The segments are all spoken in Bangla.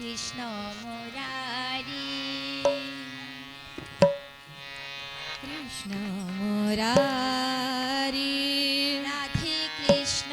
কৃষ্ণ মুরারি। কৃষ্ণ মুরারি। রাধে কৃষ্ণ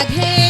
রাধে